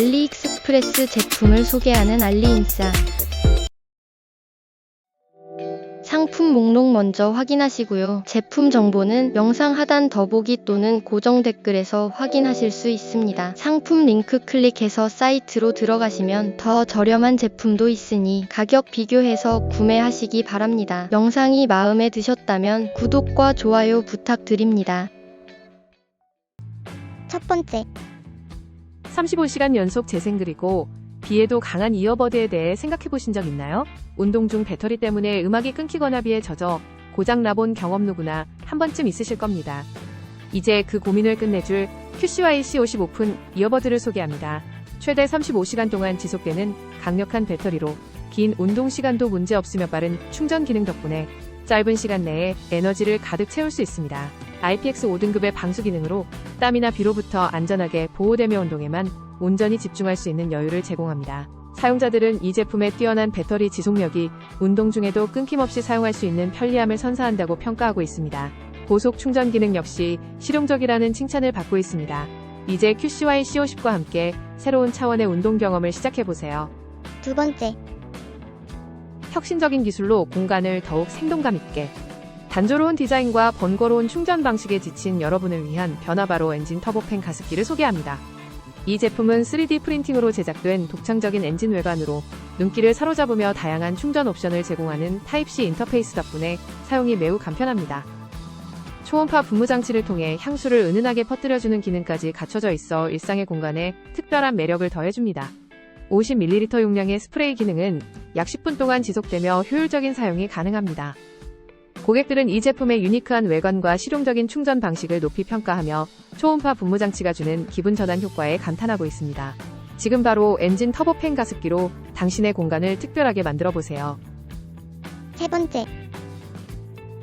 알리익스프레스 제품을 소개하는 알리인싸. 상품 목록 먼저 확인하시고요. 제품 정보는 영상 하단 더보기 또는 고정 댓글에서 확인하실 수 있습니다. 상품 링크 클릭해서 사이트로 들어가시면 더 저렴한 제품도 있으니 가격 비교해서 구매하시기 바랍니다. 영상이 마음에 드셨다면 구독과 좋아요 부탁드립니다. 첫 번째, 35시간 연속 재생 그리고 비에도 강한 이어버드에 대해 생각해 보신 적 있나요? 운동 중 배터리 때문에 음악이 끊기거나 비에 젖어 고장 나본 경험 누구나 한 번쯤 있으실 겁니다. 이제 그 고민을 끝내줄 QCYC50 오픈 이어버드를 소개합니다. 최대 35시간 동안 지속되는 강력한 배터리로 긴 운동 시간도 문제 없으며 빠른 충전 기능 덕분에 짧은 시간 내에 에너지를 가득 채울 수 있습니다. IPX 5등급의 방수 기능으로 땀이나 비로부터 안전하게 보호되며 운동에만 온전히 집중할 수 있는 여유를 제공합니다. 사용자들은 이 제품의 뛰어난 배터리 지속력이 운동 중에도 끊김없이 사용할 수 있는 편리함을 선사한다고 평가하고 있습니다. 고속 충전 기능 역시 실용적이라는 칭찬을 받고 있습니다. 이제 QCY CO10과 함께 새로운 차원의 운동 경험을 시작해보세요. 두 번째, 혁신적인 기술로 공간을 더욱 생동감 있게 단조로운 디자인과 번거로운 충전 방식에 지친 여러분을 위한 변화바로 엔진 터보팬 가습기를 소개합니다. 이 제품은 3D 프린팅으로 제작된 독창적인 엔진 외관으로 눈길을 사로잡으며 다양한 충전 옵션을 제공하는 타입C 인터페이스 덕분에 사용이 매우 간편합니다. 초음파 분무 장치를 통해 향수를 은은하게 퍼뜨려주는 기능까지 갖춰져 있어 일상의 공간에 특별한 매력을 더해줍니다. 50ml 용량의 스프레이 기능은 약 10분 동안 지속되며 효율적인 사용이 가능합니다. 고객들은 이 제품의 유니크한 외관과 실용적인 충전 방식을 높이 평가하며 초음파 분무 장치가 주는 기분 전환 효과에 감탄하고 있습니다. 지금 바로 엔진 터보팬 가습기로 당신의 공간을 특별하게 만들어 보세요. 세 번째,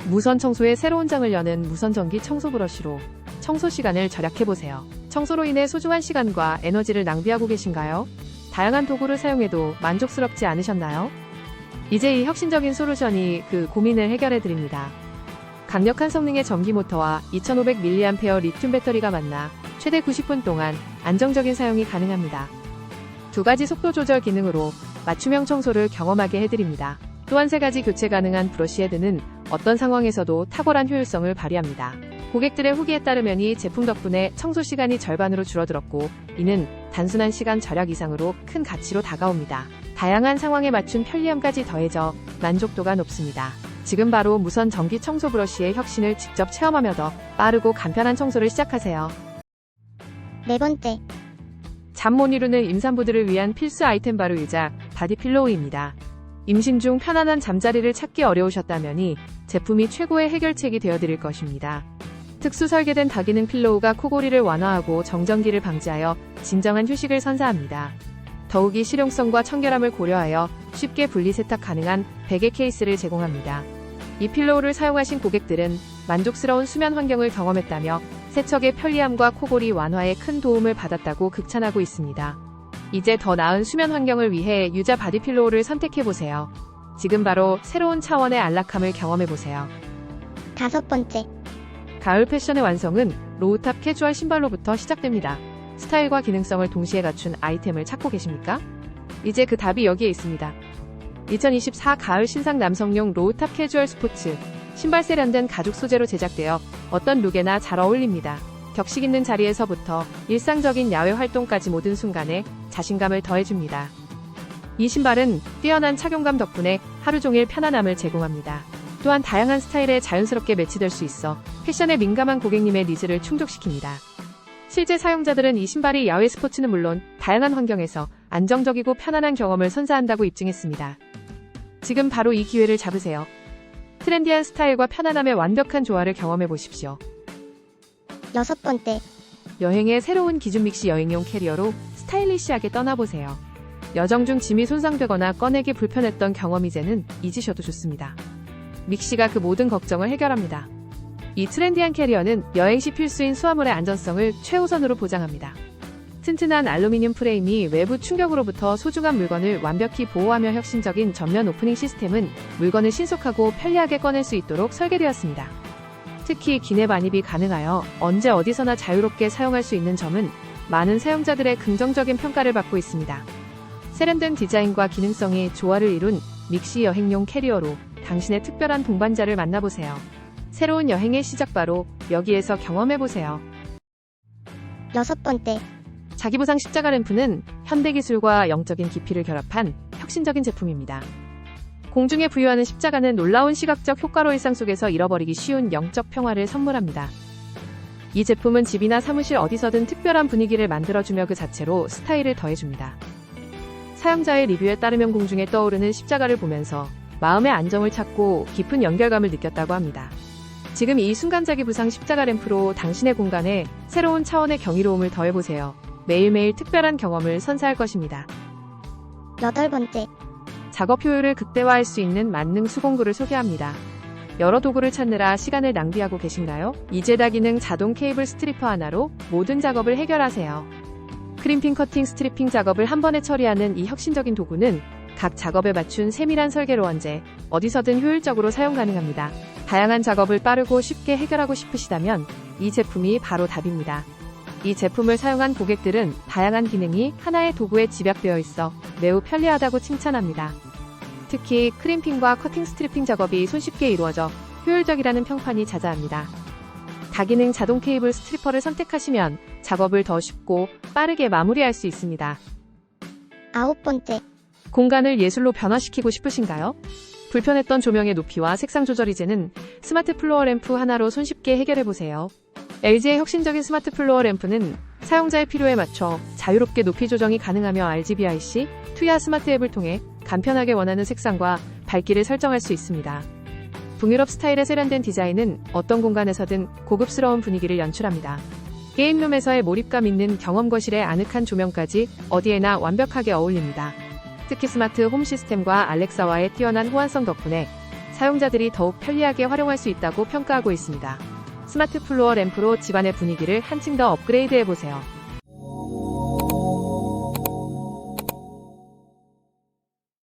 무선 청소의 새로운 장을 여는 무선 전기 청소 브러쉬로 청소 시간을 절약해 보세요. 청소로 인해 소중한 시간과 에너지를 낭비하고 계신가요? 다양한 도구를 사용해도 만족스럽지 않으셨나요? 이제 이 혁신적인 솔루션이 그 고민을 해결해 드립니다. 강력한 성능의 전기 모터와 2500mAh 리튬 배터리가 만나 최대 90분 동안 안정적인 사용이 가능합니다. 두 가지 속도 조절 기능으로 맞춤형 청소를 경험하게 해드립니다. 또한 세 가지 교체 가능한 브러쉬 헤드는 어떤 상황에서도 탁월한 효율성을 발휘합니다. 고객들의 후기에 따르면 이 제품 덕분에 청소 시간이 절반으로 줄어들었고 이는 단순한 시간 절약 이상으로 큰 가치로 다가옵니다. 다양한 상황에 맞춘 편리함까지 더해져 만족도가 높습니다. 지금 바로 무선 전기 청소 브러쉬의 혁신을 직접 체험하며 더 빠르고 간편한 청소를 시작하세요. 네 번째, 잠 못 이루는 임산부들을 위한 필수 아이템 바로 의자 바디필로우입니다. 임신 중 편안한 잠자리를 찾기 어려우셨다면 이 제품이 최고의 해결책이 되어드릴 것입니다. 특수 설계된 다기능 필로우가 코골이를 완화하고 정전기를 방지하여 진정한 휴식을 선사합니다. 더욱이 실용성과 청결함을 고려하여 쉽게 분리 세탁 가능한 베개 케이스를 제공합니다. 이 필로우를 사용하신 고객들은 만족스러운 수면 환경을 경험했다며 세척의 편리함과 코골이 완화에 큰 도움을 받았다고 극찬하고 있습니다. 이제 더 나은 수면 환경을 위해 유자 바디 필로우를 선택해보세요. 지금 바로 새로운 차원의 안락함을 경험해보세요. 다섯 번째, 가을 패션의 완성은 로우탑 캐주얼 신발로부터 시작됩니다. 스타일과 기능성을 동시에 갖춘 아이템을 찾고 계십니까? 이제 그 답이 여기에 있습니다. 2024 가을 신상 남성용 로우탑 캐주얼 스포츠 신발 세련된 가죽 소재로 제작되어 어떤 룩에나 잘 어울립니다. 격식 있는 자리에서부터 일상적인 야외 활동까지 모든 순간에 자신감을 더해줍니다. 이 신발은 뛰어난 착용감 덕분에 하루 종일 편안함을 제공합니다. 또한 다양한 스타일에 자연스럽게 매치될 수 있어 패션에 민감한 고객님의 니즈를 충족시킵니다. 실제 사용자들은 이 신발이 야외 스포츠는 물론 다양한 환경에서 안정적이고 편안한 경험을 선사한다고 입증했습니다. 지금 바로 이 기회를 잡으세요. 트렌디한 스타일과 편안함의 완벽한 조화를 경험해 보십시오. 여섯 번째, 여행의 새로운 기준 믹시 여행용 캐리어로 스타일리시하게 떠나보세요. 여정 중 짐이 손상되거나 꺼내기 불편했던 경험 이제는 잊으셔도 좋습니다. 믹시가 그 모든 걱정을 해결합니다. 이 트렌디한 캐리어는 여행 시 필수인 수화물의 안전성을 최우선으로 보장합니다. 튼튼한 알루미늄 프레임이 외부 충격으로부터 소중한 물건을 완벽히 보호하며 혁신적인 전면 오프닝 시스템은 물건을 신속하고 편리하게 꺼낼 수 있도록 설계되었습니다. 특히 기내 반입이 가능하여 언제 어디서나 자유롭게 사용할 수 있는 점은 많은 사용자들의 긍정적인 평가를 받고 있습니다. 세련된 디자인과 기능성이 조화를 이룬 믹시 여행용 캐리어로 당신의 특별한 동반자를 만나보세요. 새로운 여행의 시작 바로 여기에서 경험해보세요. 여섯 번째, 자기보상 십자가 램프는 현대 기술과 영적인 깊이를 결합한 혁신적인 제품입니다. 공중에 부여하는 십자가는 놀라운 시각적 효과로 일상 속에서 잃어버리기 쉬운 영적 평화를 선물합니다. 이 제품은 집이나 사무실 어디서든 특별한 분위기를 만들어주며 그 자체로 스타일을 더해줍니다. 사용자의 리뷰에 따르면 공중에 떠오르는 십자가를 보면서 마음의 안정을 찾고 깊은 연결감을 느꼈다고 합니다. 지금 이 순간자기 부상 십자가 램프로 당신의 공간에 새로운 차원의 경이로움을 더해보세요. 매일매일 특별한 경험을 선사할 것입니다. 여덟 번째, 작업 효율을 극대화할 수 있는 만능 수공구를 소개합니다. 여러 도구를 찾느라 시간을 낭비하고 계신가요? 이제다 기능 자동 케이블 스트리퍼 하나로 모든 작업을 해결하세요. 크림핑 커팅 스트리핑 작업을 한 번에 처리하는 이 혁신적인 도구는 각 작업에 맞춘 세밀한 설계로 언제 어디서든 효율적으로 사용 가능합니다. 다양한 작업을 빠르고 쉽게 해결하고 싶으시다면 이 제품이 바로 답입니다. 이 제품을 사용한 고객들은 다양한 기능이 하나의 도구에 집약되어 있어 매우 편리하다고 칭찬합니다. 특히 크림핑과 커팅 스트리핑 작업이 손쉽게 이루어져 효율적이라는 평판이 자자합니다. 다기능 자동 케이블 스트리퍼를 선택하시면 작업을 더 쉽고 빠르게 마무리할 수 있습니다. 아홉 번째, 공간을 예술로 변화시키고 싶으신가요? 불편했던 조명의 높이와 색상 조절 이제는 스마트 플로어 램프 하나로 손쉽게 해결해보세요. LG의 혁신적인 스마트 플로어 램프는 사용자의 필요에 맞춰 자유롭게 높이 조정이 가능하며 RGBIC, 투야 스마트 앱을 통해 간편하게 원하는 색상과 밝기를 설정할 수 있습니다. 북유럽 스타일의 세련된 디자인은 어떤 공간에서든 고급스러운 분위기를 연출합니다. 게임룸에서의 몰입감 있는 경험 거실의 아늑한 조명까지 어디에나 완벽하게 어울립니다. 특히 스마트 홈 시스템과 알렉사와의 뛰어난 호환성 덕분에 사용자들이 더욱 편리하게 활용할 수 있다고 평가하고 있습니다. 스마트 플로어 램프로 집안의 분위기를 한층 더 업그레이드해 보세요.